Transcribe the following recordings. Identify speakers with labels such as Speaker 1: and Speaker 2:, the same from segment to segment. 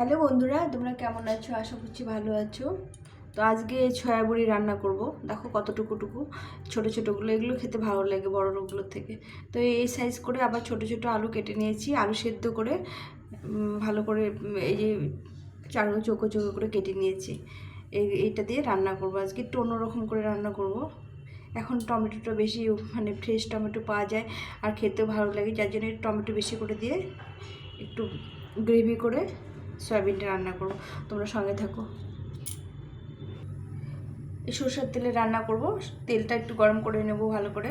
Speaker 1: Hello বন্ধুরা, তোমরা কেমন আছো? আশা করছি ভালো আছো। তো আজকে ছয়া বড়ি রান্না করব। দেখো কতটুকু টুকু ছোটো ছোটোগুলো, এগুলো খেতে ভালো লাগে বড়গুলোর থেকে। তো এই সাইজ করে আবার ছোট ছোট আলু কেটে নিয়েছি। আলু সেদ্ধ করে ভালো করে এই যে চারো চোখো চোখো করে কেটে নিয়েছি। এই, এইটা দিয়ে রান্না করব। আজকে একটু অন্যরকম করে রান্না করব। এখন টমেটোটা বেশি মানে ফ্রেশ টমেটো পাওয়া যায় আর খেতেও ভালো লাগে। যার জন্য টমেটো বেশি করে দিয়ে একটু গ্রেভি করে সয়াবিনটা রান্না করব। তোমরা সঙ্গে থাকো। এই সরষের তেলে রান্না করব। তেলটা একটু গরম করে নেব ভালো করে।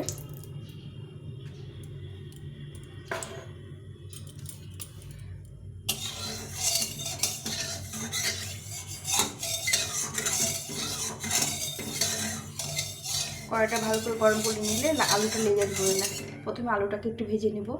Speaker 1: কড়াইটা ভালো করে গরম করে নিলে আলুটা লেগে ধরে না। প্রথমে আলুটাকে একটু ভেজে নেব।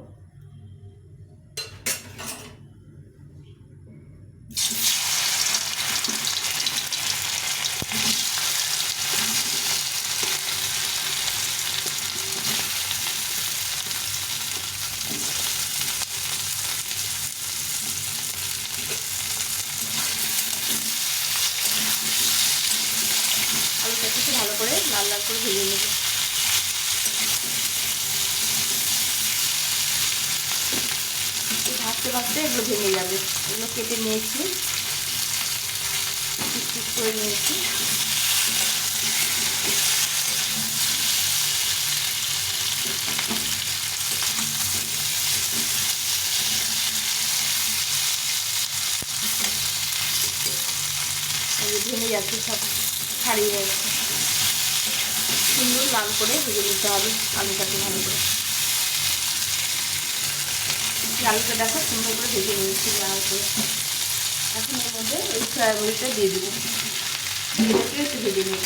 Speaker 1: একটু ভালো করে লাল লাল করে ভেজে নেব। এই ভাজতে ভাজতে এগুলো ভেঙে যাবে। এগুলো কেটে নিয়েছি। পিস করে নিয়েছি। ভেঙে যাচ্ছে সব। ছাড়িয়ে যাচ্ছে সুন্দর লাল করে ভেজে নিতে হবে আলুটাকে ভালো করে। আলুটা দেখো সুন্দর করে ভেজে নিয়েছি লাল করে। এখন এর মধ্যে ওই সয়াবিনটা দিয়ে দেবো। এটাকে একটু ভেজে নেব।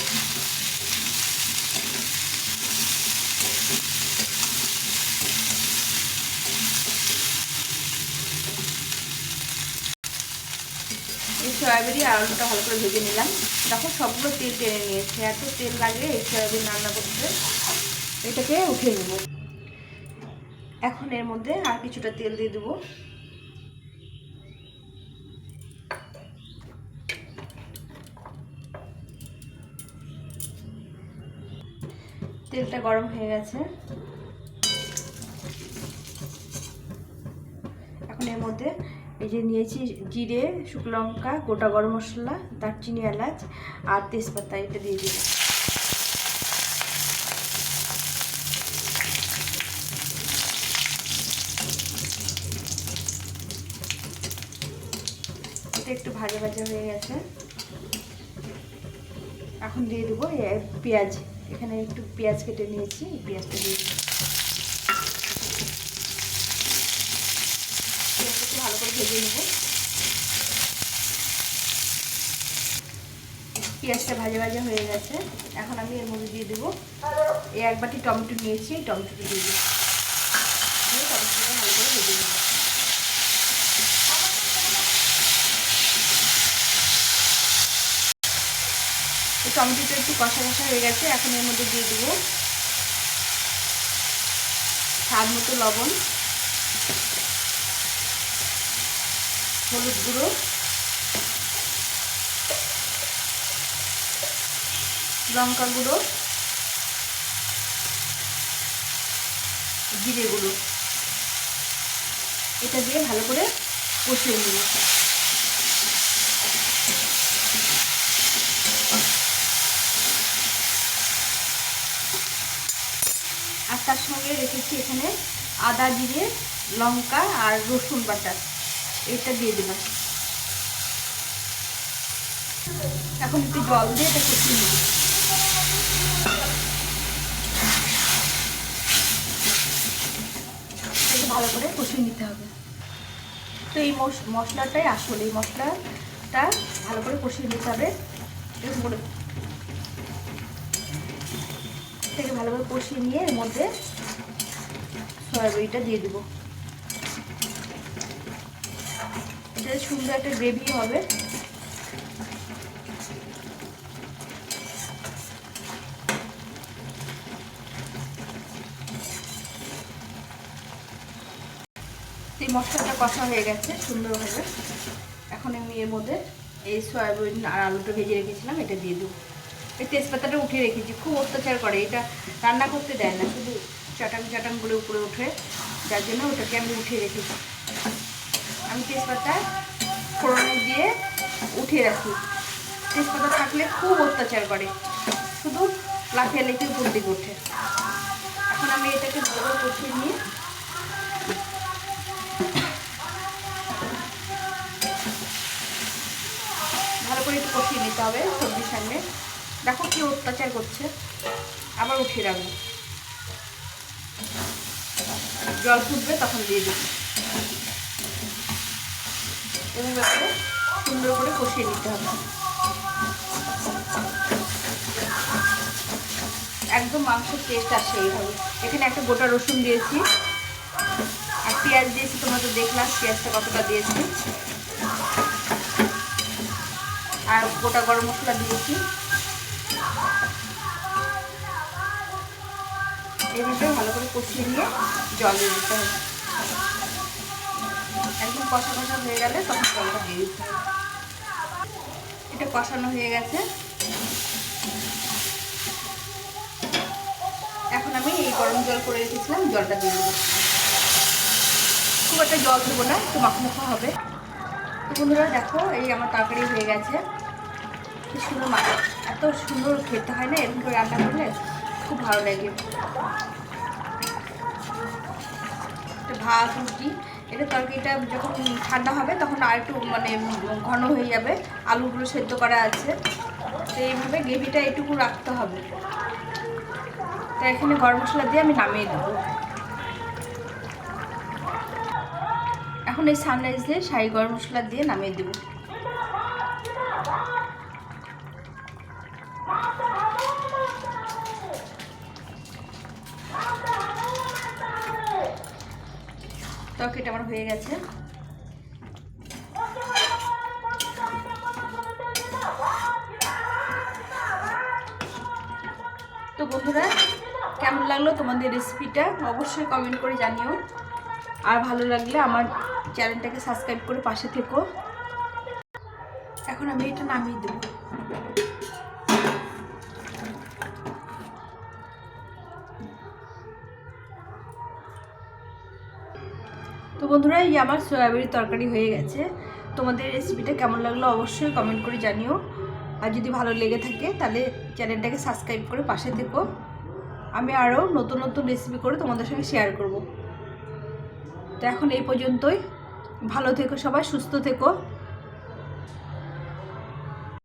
Speaker 1: এই সয়াবিন আর আলুটা ভালো করে ভেজে নিলাম। দেখো সবগুলো তেল টেনে নিয়েছে। এত তেল লাগে এই সয়াবিন রান্না করতে এটাকে উঠিয়ে নেব। এখন এর মধ্যে আর কিছুটা তেল দিয়ে দেবো। তেলটা গরম হয়ে গেছে। এখন এর মধ্যে এই যে নিয়েছি জিরে, শুকনো লঙ্কা, গোটা গরম মশলা, দারচিনি, এলাচ আর তেজপাতা এটা দিয়ে এটা একটু ভাজা ভাজা হয়ে গেছে। এখন দিয়ে দেবো পেঁয়াজ। এখানে একটু পেঁয়াজ কেটে নিয়েছি পেঁয়াজটা দিয়ে দেবো পেঁয়াজটা একটু ভালো করে ভেজে নেব। পেঁয়াজটা ভাজা ভাজা হয়ে গেছে। এখন আমি এর মধ্যে দিয়ে দেবো। এই এক বাটি টমেটো নিয়েছি, এই টমেটোটা দিয়ে দেবো। টমেটোটা ভালো করে ভেজে নেব। টমেটোটা একটু কষা কষা হয়ে গেছে, এখন এর মধ্যে দিয়ে দেবো স্বাদ মতো লবণ। হলুদ গুঁড়ো। লঙ্কা গুঁড়ো। জিরে গুঁড়ো। এটা দিয়ে ভালো করে কষিয়ে নেব। আর তার সঙ্গে রেখেছি এখানে আদা, জিরে, লঙ্কা আর রসুন বাটা। এটা দিয়ে দিলাম। এখন একটু জল দিয়ে এটা কষিয়ে এটা ভালো করে কষিয়ে নিতে হবে। তো এই মশ- মশলাটাই আসলে, এই মশলাটা ভালো করে কষিয়ে নিতে হবে। থেকে ভালো করে কষিয়ে নিয়ে এর মধ্যে সয়াবিনটা দিয়ে দেবো। এটা সুন্দর একটা গ্রেভি হবে। এই মশলাটা কষা হয়ে গেছে সুন্দরভাবে এখন আমি এর মধ্যে এই সয়াবিন আর আলুটা ভেজে রেখেছিলাম, এটা দিয়ে দেবো। এই তেজপাতাটা উঠিয়ে রেখেছি, খুব অত্যাচার করে, এটা রান্না করতে দেয় না, শুধু চাটাং চাটাং করে উপরে উঠে যার জন্য ওটাকে আমি উঠিয়ে রেখেছি। আমি তেজপাতা ফোড়নে দিয়ে উঠিয়ে রাখি। তেজপাতা থাকলে খুব অত্যাচার করে। শুধু লাফিয়ে লেখে উপর দিকে এখন আমি এটাকে ভালো কষিয়ে নিয়ে ভালো করে একটু কষিয়ে নিতে হবে সবজির সঙ্গে। দেখো কি অত্যাচার করছে। আবার উঠিয়ে রাখব। জল ফুটবে তখন দিয়ে দেবো। এবং সুন্দর করে কষিয়ে নিতে হবে। একদম মাংসের টেস্ট আসে এইভাবে। এখানে একটা গোটা রসুন দিয়েছি। আর পেঁয়াজ দিয়েছি, তোমরা দেখলাম পেঁয়াজটা কতটা দিয়েছি। আর গোটা গরম মশলা দিয়েছি। এইভাবে ভালো করে কষিয়ে নিয়ে জল দিয়ে দিতে হবে। একদম কষা কষা হয়ে গেলে তখন জলটা দিয়ে দিতে এটা কষানো হয়ে গেছে। এখন আমি এই গরম জল করে রেখেছিলাম, জলটা দিয়ে দেবো খুব একটা জল দেবো না, একটু মাখা হবে। বন্ধুরা, দেখো, এই আমার তরকারি হয়ে গেছে। কি সুন্দর মা এত সুন্দর খেতে হয় না, এরকম করে রান্না করলে খুব ভালো লাগে। ভাত, রুটি এটা তরকারিটা যখন ঠান্ডা হবে তখন আর একটু মানে ঘন হয়ে যাবে। আলুগুলো সেদ্ধ করা আছে। তো এইভাবে গ্রেভিটা এটুকু রাখতে হবে। তো এখানে গরম মশলা দিয়ে আমি নামিয়ে দেবো। এখন এই সানরাইজ দিয়ে শাড়ি গরম মশলা দিয়ে নামিয়ে দেবো। তরকারিটা আমার হয়ে গেছে। তো বন্ধুরা, কেমন লাগল তোমাদের রেসিপিটা অবশ্যই কমেন্ট করে জানিও। আর ভালো লাগলে আমার চ্যানেলটাকে সাবস্ক্রাইব করে পাশে থেকো। এখন আমি এটা নামিয়ে দেবো। বন্ধুরা, এই আমার সয়াবিনের তরকারি হয়ে গেছে। তোমাদের রেসিপিটা কেমন লাগল অবশ্যই কমেন্ট করে জানিও। আর যদি ভালো লেগে থাকে, তাহলে চ্যানেলটাকে সাবস্ক্রাইব করে পাশে থেকো। আমি আরও নতুন নতুন রেসিপি করে তোমাদের সঙ্গে শেয়ার করব। তো এখন এই পর্যন্তই। ভালো থেকো সবাই, সুস্থ থেকো।